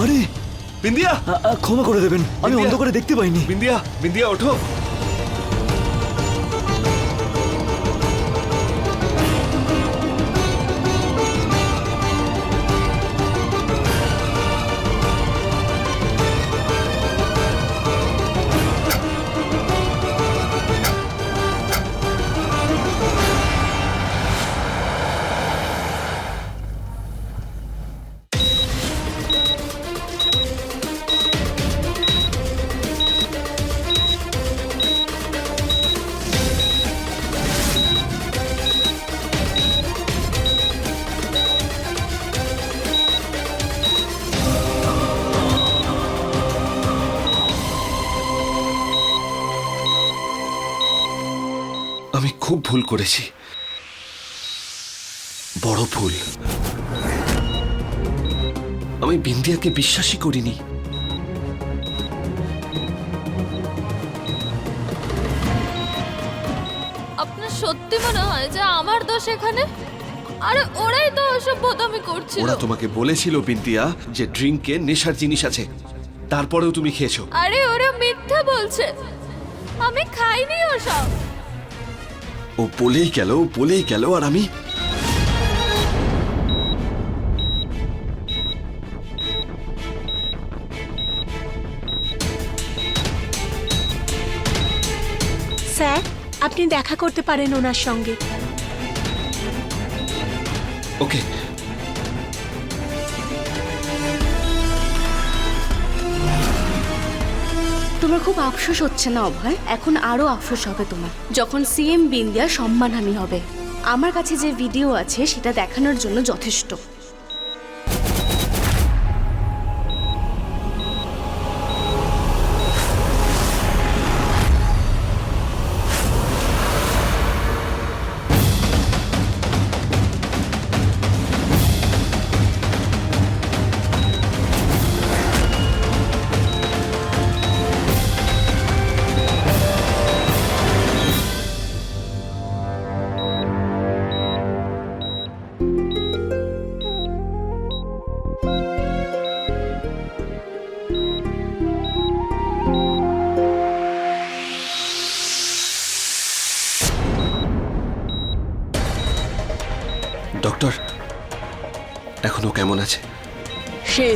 আরে বিন্দিয়া! ক্ষমা করে দেবেন। আমি অন্ধকারে দেখতে পাইনি। বিন্দিয়া বিন্দিয়া ওঠো। ভুল করেছি। বড় ভুল। আমি বিন্দিয়াকে বিশ্বাসই করিনি। আপনার সত্যি মনে হয় যে আমার দোষ এখানে? আরে ওরাই তো ওসব বোতামি করছিল। ওরা তোমাকে বলেছিল বিন্দিয়া যে ড্রিঙ্কে নেশার জিনিস আছে। তারপরেও তুমি খেয়েছো। আরে ওরা মিথ্যা বলছে। আমি খাইনি ওসব। ও পলেই গেল ও বলেই গেল আর আমি স্যার আপনি দেখা করতে পারেন ওনার সঙ্গে। ওকে। তোমার খুব আফসোস হচ্ছে না, অভয়? এখন আরও আফসোস হবে তোমার। যখন সিএম বিন্দিয়া সম্মানহানি হবে। আমার কাছে যে ভিডিও আছে, সেটা দেখানোর জন্য যথেষ্ট।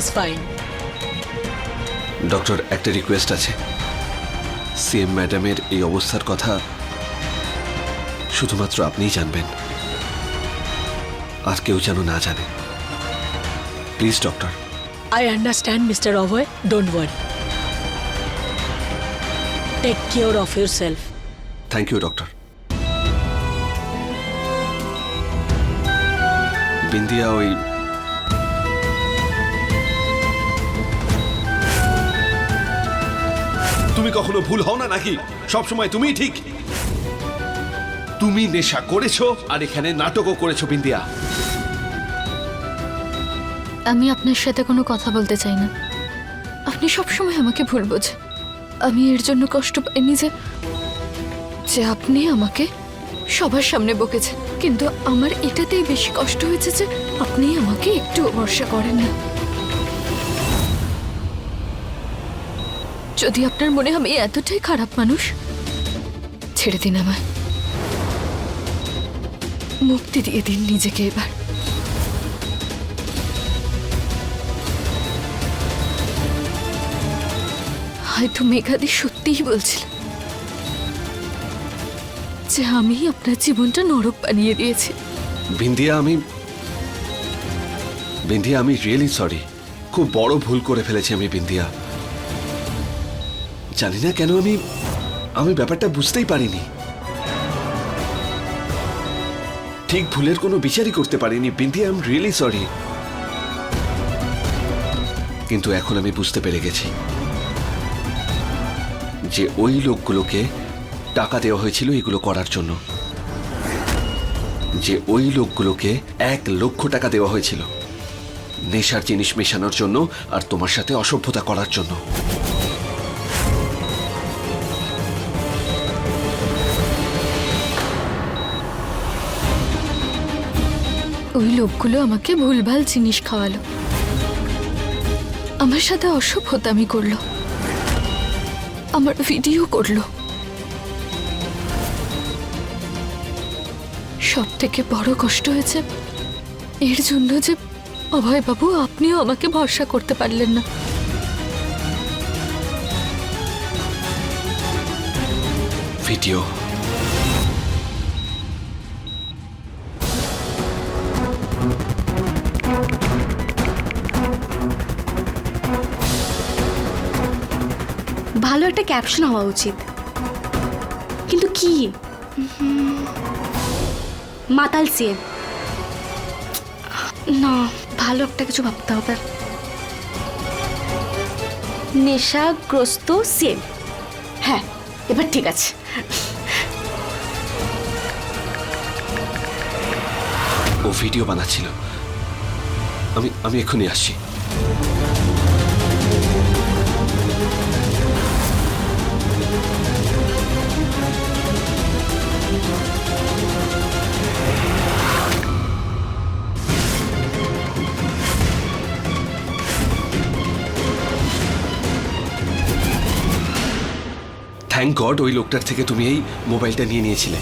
ইজ ফাইন ডক্টর একটা রিকোয়েস্ট আছে। সিএম ম্যাডামের এই অবস্থার কথা শুধুমাত্র আপনিই জানবেন। আর কেউ যেন না জানে। Please doctor I understand mister Abhay don't worry take care of yourself thank you doctor Bindiya ওই তুমি কখনো ভুল হও না নাকি? সব সময় তুমিই ঠিক। তুমি নেশা করেছ আর এখানে নাটকও করেছ বিন্দিয়া। আমি আপনার সাথে কোনো কথা বলতে চাই না। আপনি সবসময় আমাকে ভুল বোঝেন। আমি এর জন্য কষ্ট পাইনি যে যে আপনি আমাকে সবার সামনে বকেছেন। কিন্তু আমার এটাতেই বেশি কষ্ট হয়েছে যে, আপনি আমাকে একটু ভরসা করেন না। যদি আপনার মনে আমি এতটাই খারাপ মানুষ, ছেড়ে দিন আমায়। মুক্তি দিয়ে দিন নিজেকে এবার। হয়তো মেঘাদি সত্যিই বলছিল যে আমি আপনার জীবনটা নরক বানিয়ে দিয়েছি। বিন্দিয়া আমি বিন্দিয়া আমি রিয়েলি সরি খুব বড় ভুল করে ফেলেছি আমি বিন্দিয়া জানি না কেন আমি আমি ব্যাপারটা বুঝতেই পারিনি। ঠিক ভুলের কোনো বিচারই করতে পারিনি Bindiya I am really sorry. কিন্তু এখন আমি বুঝতে পেরে গেছি যে ওই লোকগুলোকে টাকা দেওয়া হয়েছিল এগুলো করার জন্য। যে ওই লোকগুলোকে এক লক্ষ টাকা দেওয়া হয়েছিল। নেশার জিনিস মেশানোর জন্য আর তোমার সাথে অসভ্যতা করার জন্য। ওই লোকগুলো আমাকে ভুলভাল জিনিস খাওয়ালো। আমার সাথে অসভ্যতামি করল। আমার ভিডিও করল। সব থেকে বড় কষ্ট হয়েছে এর জন্য যে অভয় বাবু আপনিও আমাকে ভরসা করতে পারলেন না। ভিডিও। ভালো একটা ক্যাপশন হওয়া উচিত। কিন্তু কি? মাতাল সিএম না, ভালো একটা কিছু ভাবতে হবে। নেশাগ্রস্ত সিএম হ্যাঁ এবার ঠিক আছে। ও ভিডিও বানাচ্ছিল। আমি আমি এক্ষুনি আসছি। থ্যাংক গড ওই লোকটার থেকে তুমি এই মোবাইলটা নিয়ে নিয়েছিলে।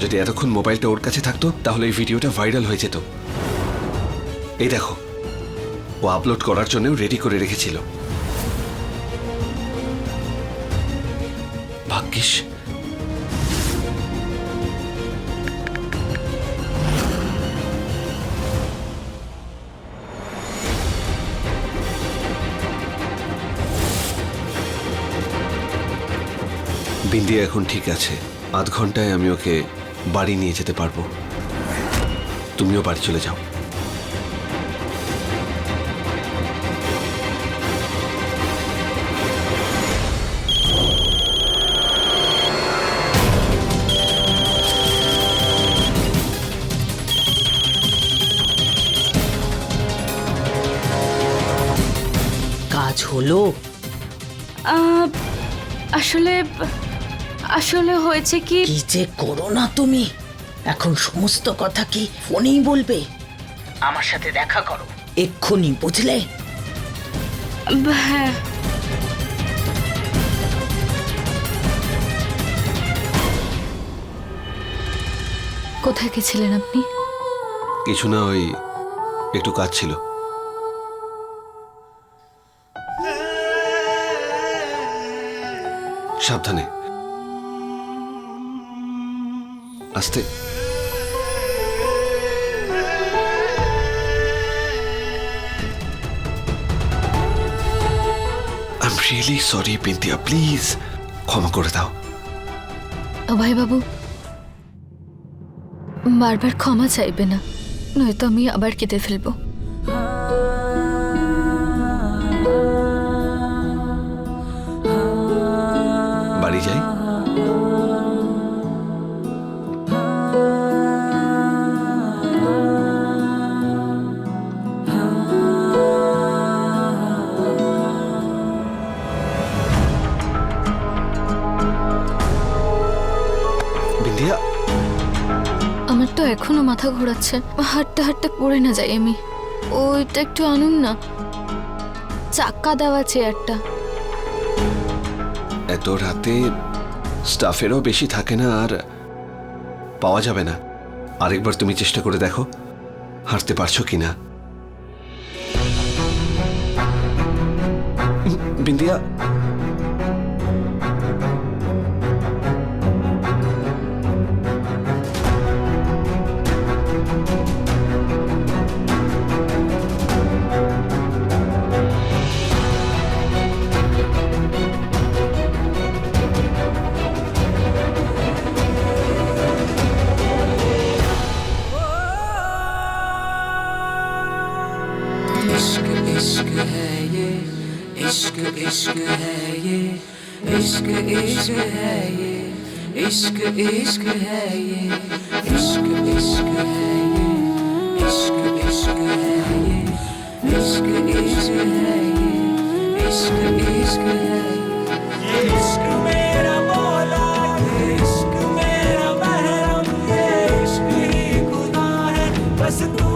যদি এতক্ষণ মোবাইলটা ওর কাছে থাকতো, তাহলে এই ভিডিওটা ভাইরাল হয়ে যেত। এই দেখো, ও আপলোড করার জন্যও রেডি করে রেখেছিল। ভাগ্যিস বিন্দি এখন ঠিক আছে। আধ ঘন্টায় আমি ওকে বাড়ি নিয়ে যেতে পারব। তুমিও বাড়ি চলে যাও। কাজ হলো? আহ, আসলে আসলে হয়েছে কি? কি যে করো না তুমি? এখন সমস্ত কথা কি ফোনেই বলবে? আমার সাথে দেখা করো। এক্ষুনি বুঝলে? হ্যাঁ। কোথায় গেছিলেন আপনি? কিছু না ওই একটু কাজ ছিল। সাবধানে। আস্তে। I am really sorry Bindiya please ক্ষমা করে দাও। অভয় বাবু, বারবার ক্ষমা চাইবে না, নয়তো আমি আবার কেটে ফেলব। ঘোরাচ্ছে। হাঁটতে হাঁটতে পড়ে না যাই আমি ওইটা একটু আনুন না। চাক্কা দেওয়া চেয়ারটা। এত রাতে স্টাফেরও বেশি থাকে না আর পাওয়া যাবে না। আরেকবার তুমি চেষ্টা করে দেখো হারতে পারছ কি না। বিন্দিয়া इश्क इश्क है ये, इश्क इश्क है ये, इश्क इश्क है ये, इश्क इश्क है ये, इश्क इश्क है ये, इश्क इश्क है ये, इश्क इश्क है ये। इश्क मेरा मौला इश्क मेरा महरम ये इश्क ही खुदा है, बस तू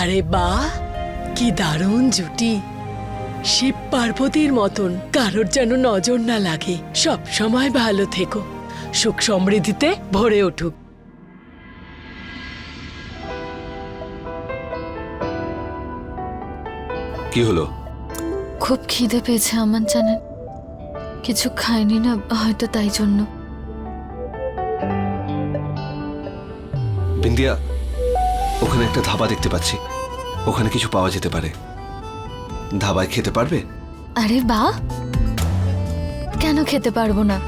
আরে বাহ কি দারুণ জুটি। শিব পার্বতীর মতন কারোর যেন নজর না লাগে। সব সময় ভালো থেকো। সুখ সমৃদ্ধিতে ভরে উঠুক। কি হলো? খুব খিদে পেয়েছে আমার জানেন কিছু খাইনি না হয়তো তাই জন্য। বিন্দিয়া ওখানে একটা ধাবা দেখতে পাচ্ছি। ওখানে কিছু পাওয়া যেতে পারে। ধাবায় খেতে পারবে? আরে বা! কেন খেতে পারব না?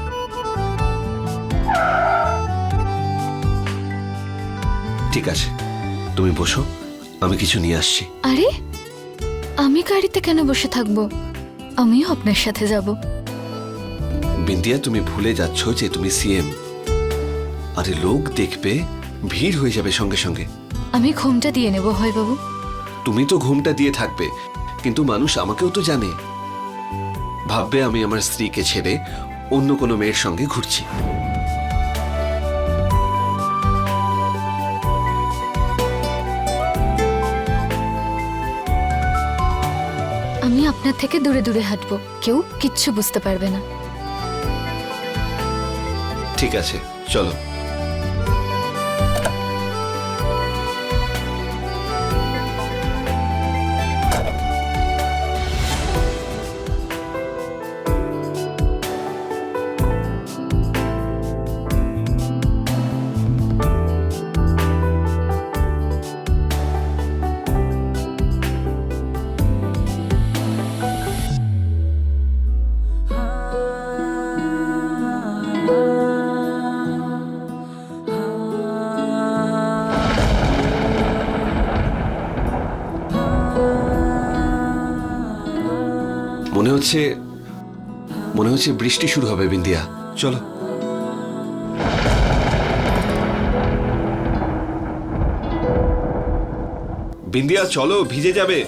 ঠিক আছে তুমি বসো আমি কিছু নিয়ে আসছি। আরে আমি গাড়িতে কেন বসে থাকব? আমিও আপনার সাথে যাব। বিন্দিয়া তুমি ভুলে যাচ্ছ যে তুমি সিএম। আরে লোক দেখবে ভিড় হয়ে যাবে সঙ্গে সঙ্গে। আমি ঘুমটা দিয়ে নেব হয় বাবু তুমি তো ঘুমটা দিয়ে থাকবে কিন্তু মানুষ আমাকেও তো জানে। ভাববে আমি আমার স্ত্রীকে ছেড়ে অন্য কোনো মেয়ের সঙ্গে ঘুরছি। আমি আপনার থেকে দূরে দূরে হাঁটবো কেউ কিচ্ছু বুঝতে পারবে না। ঠিক আছে চলো। হচ্ছে মনে হচ্ছে বৃষ্টি শুরু হবে বিন্দিয়া। চলো। বিন্দিয়া চলো ভিজে যাবে।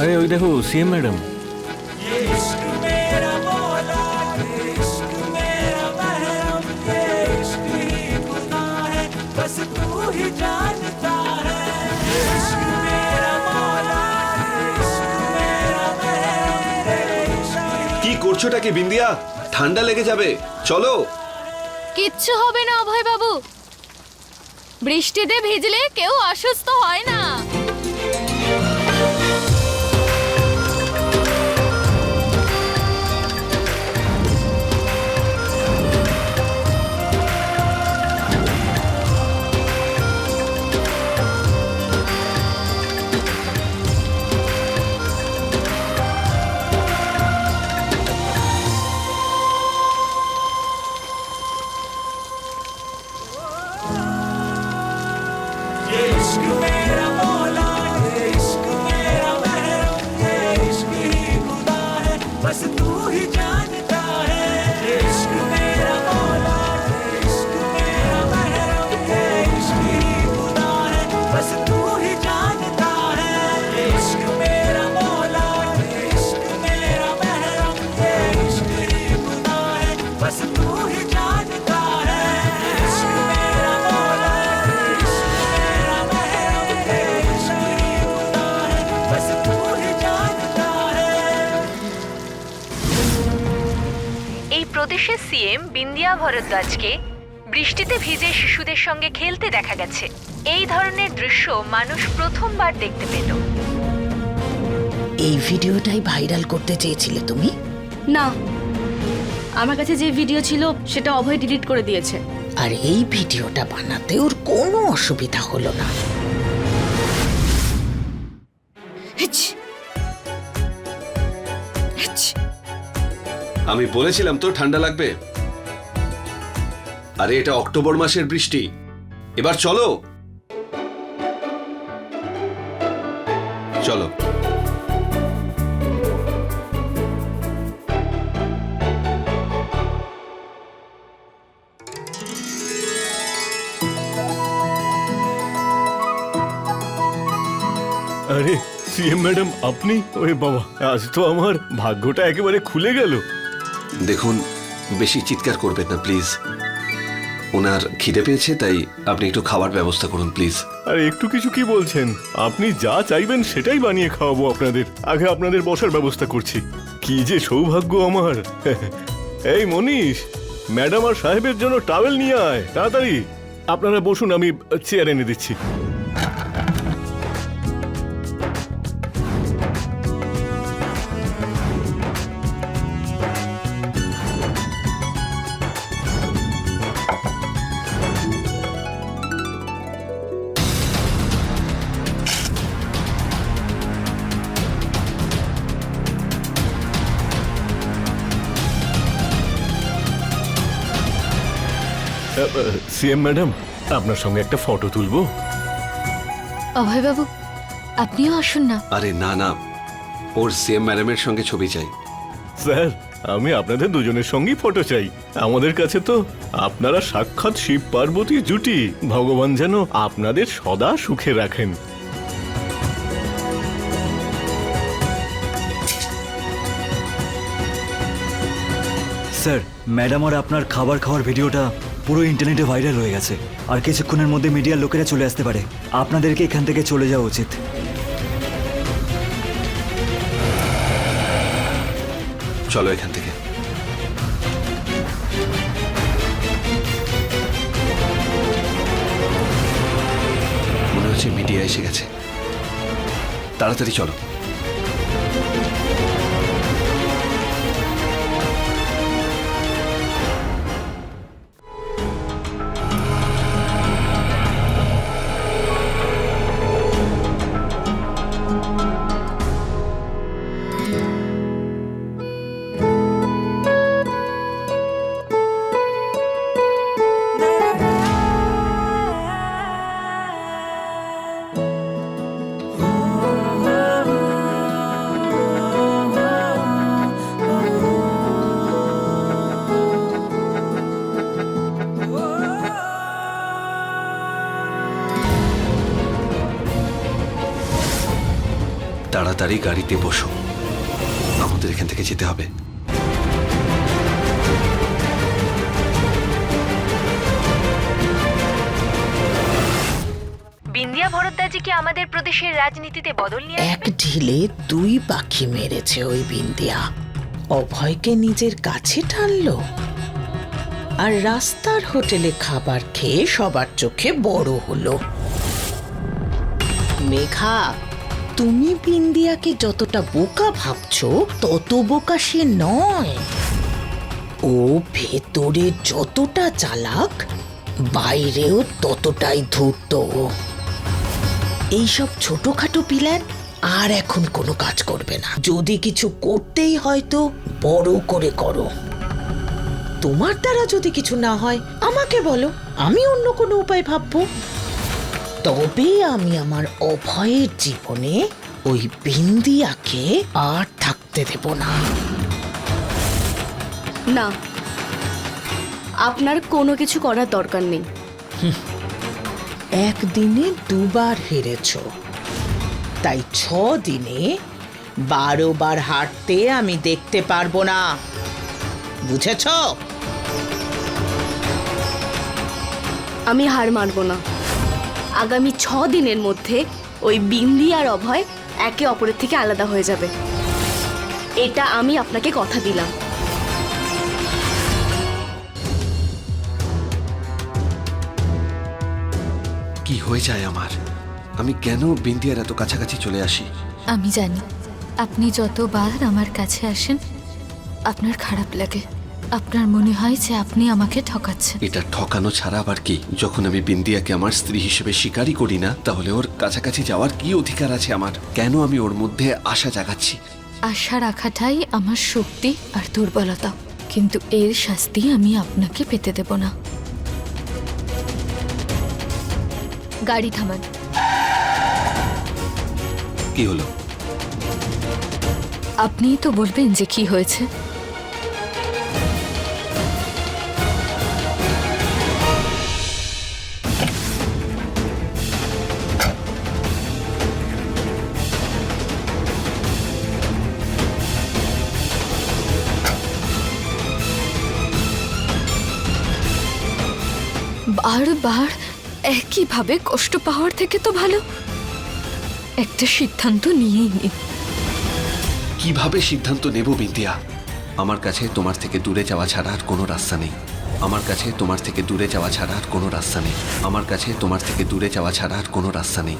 আরে ওই দেখো সিএম ম্যাডাম কি করছোটা কি বিন্দিয়া? ঠান্ডা লেগে যাবে। চলো। কিচ্ছু হবে না অভয় বাবু বৃষ্টিতে ভিজলে কেউ অসুস্থ হয় না। সিএম বিন্দিয়া ভরদ্বাজকে বৃষ্টিতে ভিজে শিশুদের সঙ্গে খেলতে দেখা গেছে। এই ধরনের দৃশ্য মানুষ প্রথমবার দেখতে পেল। এই ভিডিওটাই ভাইরাল করতে চেয়েছিলে তুমি? না। আমার কাছে যে ভিডিও ছিল সেটা অভয় ডিলিট করে দিয়েছে। আর এই ভিডিওটা বানাতে ওর কোনো অসুবিধা হলো না। আমি বলেছিলাম তো ঠান্ডা লাগবে। আরে, এটা অক্টোবর মাসের বৃষ্টি। এবার চলো। চলো। আরে, সিএম ম্যাডাম, আপনি? ওরে বাবা, আজ তো আমার ভাগ্যটা একেবারে খুলে গেল। দেখুন, বেশি চিৎকার করবেন না, প্লিজ। ওনার খিদে পেয়েছে, তাই আপনি একটু খাবার ব্যবস্থা করুন, প্লিজ। আর, একটু কিছু কি বলছেন? আপনি যা চাইবেন, সেটাই বানিয়ে খাওয়াবো আপনাদের। আগে আপনাদের বসার ব্যবস্থা করছি। কি যে সৌভাগ্য আমার। এই, মনীষ, ম্যাডাম আর সাহেবের জন্য টাওয়েল নিয়ে আয়, তাড়াতাড়ি। আপনারা বসুন, আমি চেয়ার এনে দিচ্ছি। সিএম ম্যাডাম আপনার সঙ্গে একটা ফটো তুলবো? অভয়বাবু আপনিও আসুন না। আরে না না ওর সিএম ম্যাডামের সঙ্গে ছবি চাই। স্যার আমি আপনাদের দুজনের সঙ্গেই ফটো চাই। আমাদের কাছে তো আপনারা সাক্ষাৎ শিব পার্বতী জুটি। ভগবান যেন আপনাদের সদা সুখে রাখেন। স্যার ম্যাডাম আর আপনার খাবার খাওয়ার ভিডিওটা পুরো ইন্টারনেটে ভাইরাল হয়ে গেছে। আর কিছুক্ষণের মধ্যে মিডিয়ার লোকেরা চলে আসতে পারে। আপনাদেরকে এখান থেকে চলে যাওয়া উচিত। চলো এখান থেকে। মনে হচ্ছে মিডিয়া এসে গেছে। তাড়াতাড়ি চলো। তাড়াতাড়ি গাড়িতে বসো। আমাদের এখান থেকে যেতে হবে। বিন্দিয়া ভরদ্বাজি কি আমাদের প্রদেশের রাজনীতিতে বদল নিয়ে এক ঢিলে দুই পাখি মেরেছে ওই বিন্দিয়া। অভয়কে নিজের কাছে টানলো। আর রাস্তার হোটেলে খাবার খেয়ে সবার চোখে বড় হলো। মেঘা তুমি বিন্দিয়াকে যতটা বোকা ভাবছ, তত বোকা সে নয়। ও ভেতরে যতটা চালাক, বাইরেও ততটাই ধূর্ত। এইসব ছোটখাটো প্ল্যান আর এখন কোনো কাজ করবে না। যদি কিছু করতেই হয় তো বড় করে করো। তোমার দ্বারা যদি কিছু না হয়, আমাকে বলো, আমি অন্য কোনো উপায় ভাববো? তবে আমি আমার অভয়ের জীবনে ওই বিন্দিয়াকে আর থাকতে দেব না। না আপনার কোনো কিছু করার দরকার নেই। একদিনে দুবার হেরেছ। তাই ছ দিনে বারো বার হাঁটতে আমি দেখতে পারব না। বুঝেছ? আমি হার মানব না। আগামী ছ দিনের মধ্যে ওই বিন্দি আর অভয় একে অপরের থেকে আলাদা হয়ে যাবে। এটা আমি আপনাকে কথা দিলাম। কি হয়ে যায় আমার? আমি কেন বিন্দিয়ার এত কাছাকাছি চলে আসি? আমি জানি আপনি যতবার আমার কাছে আসেন আপনার খারাপ লাগে। আপনার মনে হয় যে আপনি আমাকে ঠকাচ্ছেন? এটা ঠকানো ছাড়া আবার কি? যখন আমি বিন্দিয়াকে আমার স্ত্রী হিসেবে স্বীকারই করি না তাহলে ওর কাছাকাছি যাওয়ার কি অধিকার আছে আমার? কেন আমি ওর মধ্যে আশা জাগাচ্ছি? আশা রাখাটাই আমার শক্তি আর দুর্বলতা। কিন্তু এর শাস্তি আমি আপনাকে পেতে দেব না। গাড়ি থামান। কি হলো? আপনিই তো বলবেন যে কি হয়েছে। বারবার একইভাবে কষ্ট পাওয়ার থেকে তো ভালো। একটা সিদ্ধান্ত নিয়েই নি। কীভাবে সিদ্ধান্ত নেব বিন্দিয়া আমার কাছে তোমার থেকে দূরে যাওয়া ছাড়া আর কোনো রাস্তা নেই। আমার কাছে তোমার থেকে দূরে যাওয়া ছাড়া আর কোনো রাস্তা নেই। আমার কাছে তোমার থেকে দূরে যাওয়া ছাড়া আর কোনো রাস্তা নেই।